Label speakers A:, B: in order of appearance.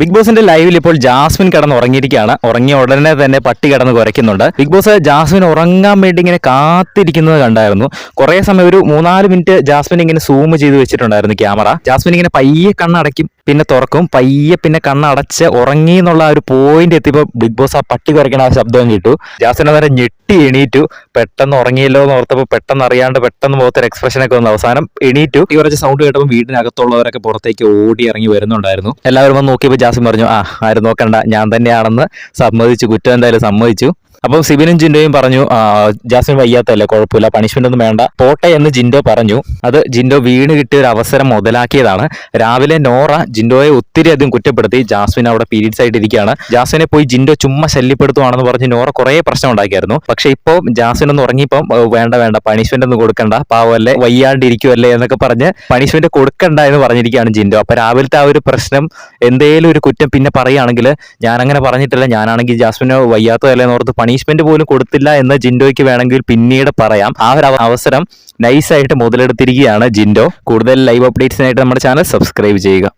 A: Big ബോസിന്റെ ലൈവിൽ ഇപ്പോൾ ജാസ്മിൻ കിടന്ന് ഉറങ്ങിയിരിക്കുകയാണ് ഉറങ്ങിയ ഉടനെ തന്നെ പട്ടി കിടന്ന് കുരയ്ക്കുന്നുണ്ട്. ബിഗ് ബോസ് ജാസ്മിൻ ഉറങ്ങാൻ വേണ്ടി ഇങ്ങനെ കാത്തിരിക്കുന്നത് കണ്ടായിരുന്നു. കുറേ സമയം ഒരു മൂന്നാൽ മിനിറ്റ് ജാസ്മിൻ ഇങ്ങനെ സൂം ചെയ്ത് വെച്ചിട്ടുണ്ടായിരുന്നു ക്യാമറ. ജാസ്മിൻ ഇങ്ങനെ പയ്യെ കണ്ണടയ്ക്കും പിന്നെ തുറക്കും പയ്യെ പിന്നെ കണ്ണടച്ച് ഉറങ്ങി എന്നുള്ള ഒരു പോയിന്റ് എത്തിയപ്പോൾ ബിഗ് ബോസ് ആ പട്ടി കുരയ്ക്കണ ആ ശബ്ദം കേട്ടു. ജാസ്മിൻ അന്നേരം ഞെട്ടി എണീറ്റു. പെട്ടെന്ന് ഉറങ്ങിയല്ലോ എന്ന് ഓർത്തപ്പോൾ പെട്ടെന്ന് അറിയാണ്ട് പെട്ടെന്ന് മുഖത്തൊരു എക്സ്പ്രഷൻ ഒക്കെ വന്നു. അവസാനം എണീറ്റു. ഈ കുറച്ച് സൗണ്ട് കേട്ടപ്പോൾ വീടിനകത്തുള്ളവരൊക്കെ പുറത്തേക്ക് ഓടി ഇറങ്ങി വരുന്നുണ്ടായിരുന്നു. എല്ലാവരും വന്ന് നോക്കിയപ്പോൾ ജാസിം പറഞ്ഞു ആ ആരും നോക്കണ്ട. ഞാൻ തന്നെയാണെന്ന് സമ്മതിച്ചു. കുറ്റം എന്തായാലും സമ്മതിച്ചു. അപ്പം സിബിനും ജിൻഡോയും പറഞ്ഞു ജാസ്മിൻ വയ്യാത്തല്ലേ കുഴപ്പമില്ല പണിഷ്മെന്റ് ഒന്നും വേണ്ട. പോട്ടെ എന്ന് ജിൻഡോ പറഞ്ഞു. അത് ജിൻഡോ വീണ് കിട്ടിയ ഒരു അവസരം മുതലാക്കിയതാണ്. രാവിലെ നോറ ജിൻഡോയെ ഒത്തിരി അധികം കുറ്റപ്പെടുത്തി. ജാസ്മിൻ അവിടെ പീരീഡ്സ് ആയിട്ട് ഇരിക്കുകയാണ്. ജാസ്മിനെ പോയി ജിൻഡോ ചുമ്മാ ശല്യപ്പെടുത്തുവാണെന്ന് പറഞ്ഞ് നോറ കുറേ പ്രശ്നം ഉണ്ടാക്കിയായിരുന്നു. പക്ഷേ ഇപ്പോൾ ജാസ്മിൻ ഒന്ന് ഉറങ്ങിയപ്പം വേണ്ട വേണ്ട പണിഷ്മെന്റ് ഒന്നും കൊടുക്കണ്ട പാവല്ലേ വയ്യാണ്ടിരിക്കുമല്ലേ എന്നൊക്കെ പറഞ്ഞ് പണിഷ്മെന്റ് കൊടുക്കണ്ട എന്ന് പറഞ്ഞിരിക്കുകയാണ് ജിൻഡോ. അപ്പൊ രാവിലത്തെ ആ ഒരു പ്രശ്നം എന്തേലും ഒരു കുറ്റം പിന്നെ പറയുകയാണെങ്കിൽ ഞാൻ അങ്ങനെ പറഞ്ഞിട്ടില്ല ഞാനാണെങ്കിൽ ജാസ്മിന് വയ്യാത്തതല്ലേ എന്ന് ഓർത്ത് പണിഷ്മെന്റ് പോലും കൊടുത്തില്ല എന്ന് ജിൻഡോയ്ക്ക് വേണമെങ്കിൽ പിന്നീട് പറയാം. ആ ഒരു അവ- അവസരം നൈസായിട്ട് മുതലെടുത്തിരിക്കുകയാണ് ജിൻഡോ. കൂടുതൽ ലൈവ് അപ്ഡേറ്റ്സിനായിട്ട് നമ്മുടെ ചാനൽ സബ്സ്ക്രൈബ് ചെയ്യുക.